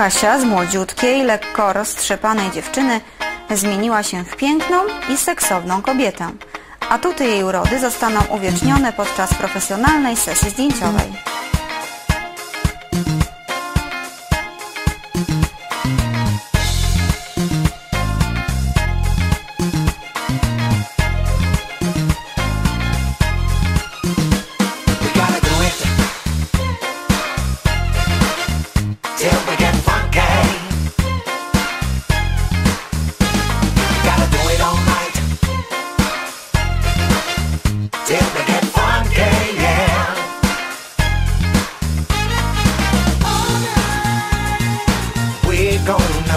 Kasia z młodziutkiej, lekko roztrzepanej dziewczyny zmieniła się w piękną i seksowną kobietę. Atuty jej urody zostaną uwiecznione podczas profesjonalnej sesji zdjęciowej.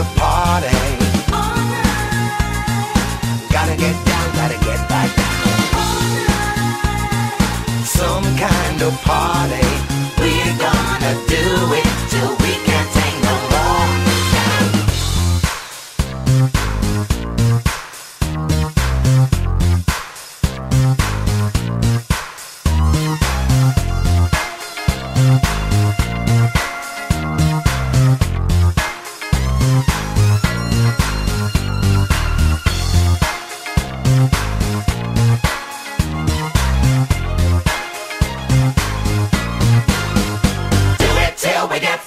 to party. Right. Gotta get down, gotta get back down. Right. Some kind of party.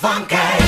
funky.